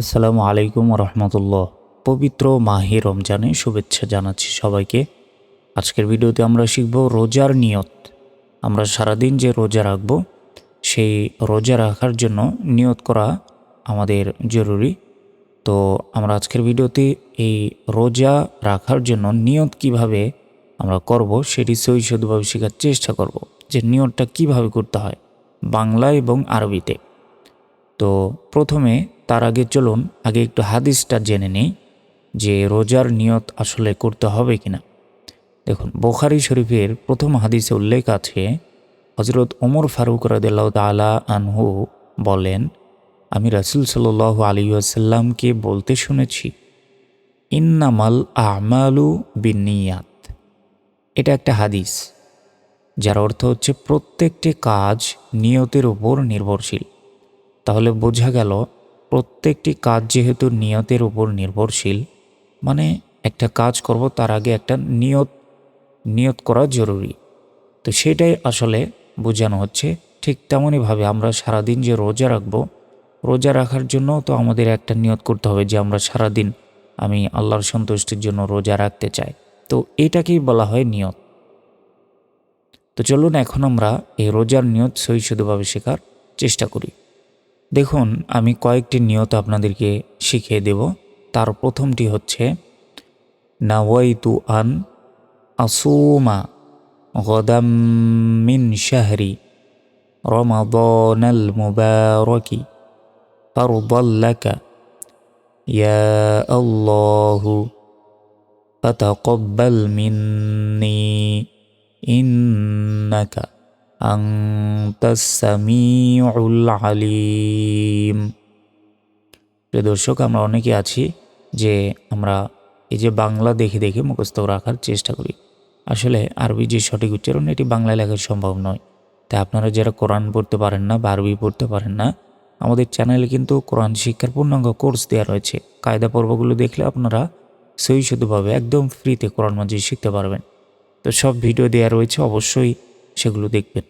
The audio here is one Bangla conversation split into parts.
আসসালামু আলাইকুম রহমতুল্লাহ। পবিত্র মাহে রমজানে শুভেচ্ছা জানাচ্ছি সবাইকে। আজকের ভিডিওতে আমরা শিখব রোজার নিয়ত। আমরা সারাদিন যে রোজা রাখব, সেই রোজা রাখার জন্য নিয়ত করা আমাদের জরুরি। তো আমরা আজকের ভিডিওতে এই রোজা রাখার জন্য নিয়ত কীভাবে আমরা করব, সেটি সই শুধুভাবে শেখার চেষ্টা করব যে নিয়তটা কীভাবে করতে হয় বাংলা এবং আরবিতে। তো প্রথমে তার আগে চলুন আগে একটু হাদিসটা জেনে নিই যে রোজার নিয়ত আসলে করতে হবে কিনা। দেখুন, বোখারি শরীফের প্রথম হাদিসে উল্লেখ আছে হজরত ওমর ফারুক রদাল্লাহ তালা আনহু বলেন, আমি রাসুল সাল আলী আসাল্লামকে বলতে শুনেছি, ইন্নামাল আমালু বিনিয়াত। এটা একটা হাদিস, যার অর্থ হচ্ছে প্রত্যেকটি কাজ নিয়তের উপর নির্ভরশীল। তাহলে বোঝা গেল প্রত্যেকটি কাজ যেহেতু নিয়তের উপর নির্ভরশীল মানে একটা কাজ করব তার আগে একটা নিয়ত নিয়ত করা জরুরি। তো সেটাই আসলে বোঝানো হচ্ছে। ঠিক তেমনইভাবে আমরা সারাদিন যে রোজা রাখব, রোজা রাখার জন্য তো আমাদের একটা নিয়ত করতে হবে যে আমরা সারাদিন আমি আল্লাহর সন্তুষ্টির জন্য রোজা রাখতে চাই। তো এটাকেই বলা হয় নিয়ত। তো চলুন এখন আমরা এই রোজার নিয়ত সই শুধুভাবে শেখার চেষ্টা করি। দেখুন আমি কয়েকটি নিয়ত আপনাদেরকে শিখিয়ে দেব তার প্রথমটি হচ্ছে নাওয়াইতু আন আসুমা গদামিন শাহরি রমাদানাল মুবারকি ফারদাল্লাকা ইয়া আল্লাহু فتقبل مني إنك আলিম। প্রিয় দর্শক, আমরা অনেকে আছি যে আমরা এই যে বাংলা দেখে দেখে মুখস্থ রাখার চেষ্টা করি। আসলে আরবি যে সঠিক উচ্চারণ, এটি বাংলায় লেখা সম্ভব নয়। তাই আপনারা যারা কোরআন পড়তে পারেন না বা আরবি পড়তে পারেন না, আমাদের চ্যানেলে কিন্তু কোরআন শিক্ষার পূর্ণাঙ্গ কোর্স দেওয়া রয়েছে। কায়দা পর্বগুলো দেখলে আপনারা সই শুধুভাবে একদম ফ্রিতে কোরআন মাঝে শিখতে পারবেন। তো সব ভিডিও দেওয়া রয়েছে। অবশ্যই সেগুলো দেখবেন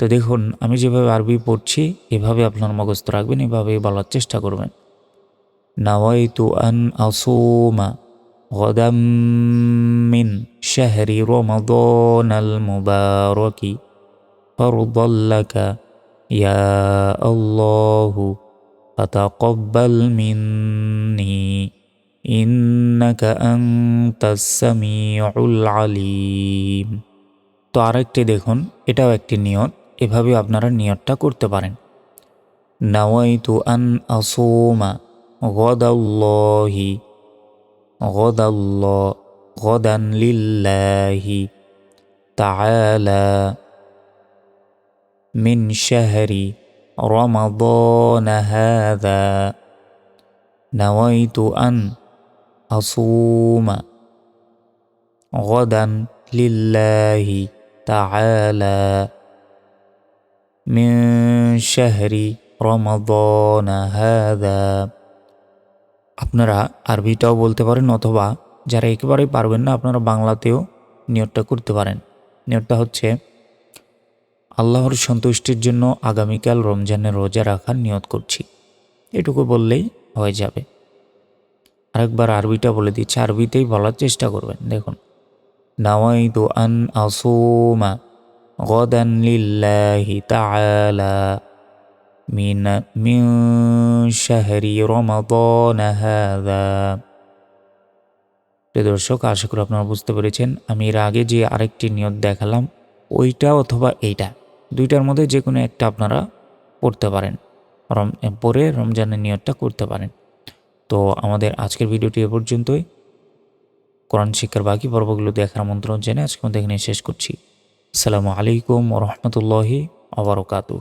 তো দেখুন আমি যেভাবে আরবি পড়ছি এভাবে আপনার মগস্থ রাখবেন এভাবে বলার চেষ্টা করবেন নাওয়াইতু আন আসুমা غدا من شهر رمضان المبارك فرضا لك يا الله فتقبل مني إنك أنت السميع العليم তো আরেকটি দেখুন এটাও একটি নিয়ত এভাবে আপনারা নিয়তটা করতে পারেন নাওয়াইতু আন আসোমা গদাল্লাহি গদাল্লাহ গদান লিল্লাহি তাআলা من شهر رمضان هذا نويت أن أصوم غدا لله تعالى من شهر رمضان هذا আপনারা আরবিটাও বলতে পারেন অথবা যারা একেবারেই পারবেন না আপনারা বাংলাতেও নিয়তটা করতে পারেন নিয়তটা হচ্ছে আল্লাহর সন্তুষ্টির জন্য আগামীকাল রমজানের রোজা রাখার নিয়ত করছি এটুকু বললেই হয়ে যাবে আরেকবার আরবিটা বলে দিচ্ছি আরবিতেই বলার চেষ্টা করবেন দেখুন নাওয়াইতু আন আসুমা غدا لله تعالى من من شهر رمضان هذا দর্শক আশা করি আপনারা বুঝতে পেরেছেন আমি এর আগে যে আরেকটি নিয়ত দেখালাম ওইটা অথবা এইটা দুইটার মধ্যে যে কোনো একটা আপনারা পড়তে পারেন রম পরে রমজানের নিয়তটা করতে পারেন তো আমাদের আজকের ভিডিওটি এ পর্যন্তই কোরআন শিক্ষার বাকি পর্বগুলো দেখার আমন্ত্রণ জেনে আজকে আমাদের এখানে শেষ করছি। আসসালামু আলাইকুম রহমতুল্লাহি আবরকাতু